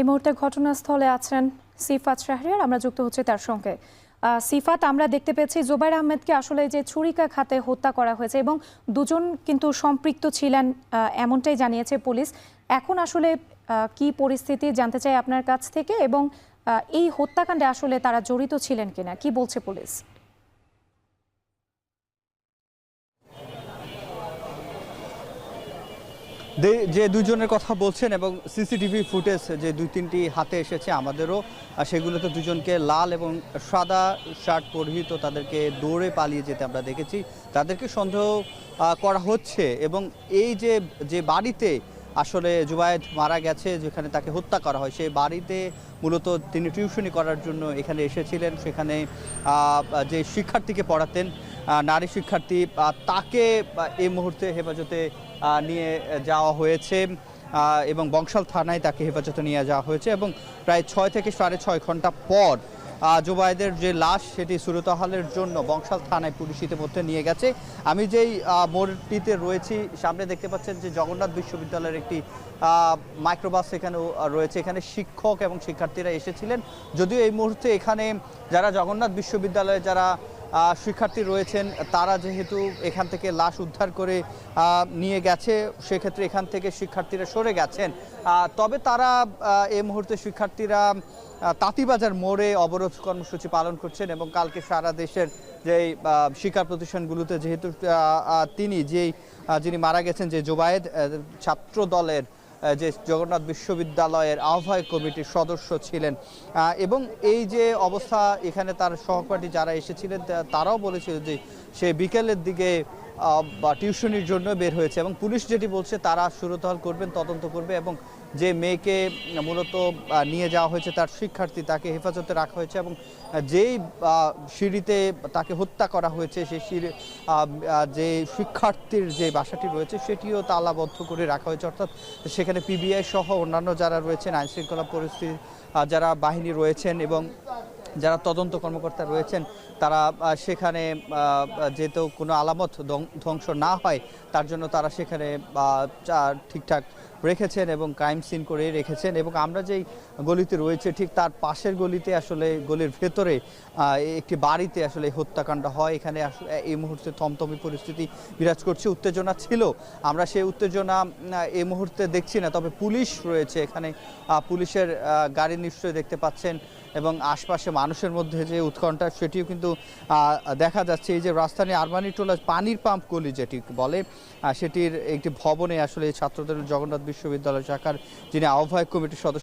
এই মুহূর্তে ঘটনাস্থলে আছেন সিফাত শাহরিয়ার, আমরা যুক্ত হচ্ছে তার সঙ্গে। সিফাত, আমরা দেখতে পেয়েছি জোবাইর আহমেদকে আসলে যে ছুরিকা খাতে হত্যা করা হয়েছে এবং দুজন কিন্তু সম্পৃক্ত ছিলেন এমনটাই জানিয়েছে পুলিশ। এখন আসলে কি পরিস্থিতি জানতে চাই আপনার কাছ থেকে এবং এই হত্যাকাণ্ডে আসলে তারা জড়িত ছিলেন কিনা, কি বলছে পুলিশ? যে দুজনের কথা বলছেন এবং সিসিটিভি ফুটেজ যে দুই তিনটি হাতে এসেছে আমাদেরও সেগুলোতে দুজনকে লাল এবং সাদা শার্ট পরিহিত তাদেরকে দৌড়ে পালিয়ে যেতে আমরা দেখেছি। তাদেরকে সন্দেহ করা হচ্ছে এবং এই যে যে বাড়িতে আসলে জুবায়েদ মারা গেছে, যেখানে তাকে হত্যা করা হয়, সেই বাড়িতে মূলত তিনি টিউশনি করার জন্য এখানে এসেছিলেন। সেখানে যে শিক্ষার্থীকে পড়াতেন নারী শিক্ষার্থী তাকে এই মুহূর্তে হেফাজতে নিয়ে যাওয়া হয়েছে এবং বংশাল থানায় তাকে হেফাজতে নিয়ে যাওয়া হয়েছে, এবং প্রায় ছয় থেকে সাড়ে ছয় ঘণ্টা পর জুবায়েদের যে লাশ সেটি সুরতহালের জন্য বংশাল থানায় পুলিশ ইতিমধ্যে নিয়ে গেছে। আমি যেই মোড়টিতে রয়েছি, সামনে দেখতে পাচ্ছেন যে জগন্নাথ বিশ্ববিদ্যালয়ের একটি মাইক্রোবাস এখানেও রয়েছে। এখানে শিক্ষক এবং শিক্ষার্থীরা এসেছিলেন। যদিও এই মুহূর্তে এখানে যারা জগন্নাথ বিশ্ববিদ্যালয়ে যারা শিক্ষার্থী রয়েছেন, তারা যেহেতু এখান থেকে লাশ উদ্ধার করে নিয়ে গেছে, সেক্ষেত্রে এখান থেকে শিক্ষার্থীরা সরে গেছেন। তবে তারা এই মুহূর্তে শিক্ষার্থীরা তাঁতিবাজার মোড়ে অবরোধ কর্মসূচি পালন করছেন এবং কালকে সারা দেশের যে শিক্ষা প্রতিষ্ঠানগুলোতে যেহেতু তিনি যেই যিনি মারা গেছেন, যে জোবায়েদ ছাত্র দলের যে জগন্নাথ বিশ্ববিদ্যালয়ের আহ্বায়ক কমিটির সদস্য ছিলেন। এবং এই যে অবস্থা এখানে তার সহপাঠী যারা এসেছিলেন তারাও বলেছিল যে সে বিকেলের দিকে বা টিউশনির জন্য বের হয়েছে এবং পুলিশ যেটি বলছে তারা সুরতহাল করবেন, তদন্ত করবে এবং যে মেয়েকে মূলত নিয়ে যাওয়া হয়েছে তার শিক্ষার্থী তাকে হেফাজতে রাখা হয়েছে এবং যেই সিঁড়িতে তাকে হত্যা করা হয়েছে সেই সিঁড়ি যে শিক্ষার্থীর যে বাসাটি রয়েছে সেটিও তালাবদ্ধ করে রাখা হয়েছে। অর্থাৎ সেখানে পিবিআই সহ অন্যান্য যারা রয়েছেন, আইনশৃঙ্খলা পরিস্থিতি যারা বাহিনী রয়েছেন এবং যারা তদন্ত কর্মকর্তা রয়েছেন, তারা সেখানে যেহেতু কোনো আলামত ধ্বংস না হয়, তার জন্য তারা সেখানে ঠিকঠাক রেখেছেন এবং ক্রাইম সিন করে রেখেছেন এবং আমরা যেই গলিতে রয়েছে, ঠিক তার পাশের গলিতে আসলে গলির ভেতরে একটি বাড়িতে আসলে হত্যাকাণ্ড হয়। এখানে এই মুহূর্তে থমথমি পরিস্থিতি বিরাজ করছে, উত্তেজনা ছিল। আমরা সেই উত্তেজনা এই মুহূর্তে দেখছি না, তবে পুলিশ রয়েছে এখানে। পুলিশের গাড়ি নিশ্চয়ই দেখতে পাচ্ছেন এবং আশপাশে মানুষের মধ্যে যে উৎকণ্ঠা, সেটিও কিন্তু দেখা যাচ্ছে। এই যে রাজধানী আরমানি টোলা পানির পাম্প গলি যেটি বলে সেটির একটি ভবনে আসলে ছাত্রদের জগন্নাথ বিশ্ববিদ্যালয় শাখার যিনি আহ্বায়ক কমিটির সদস্য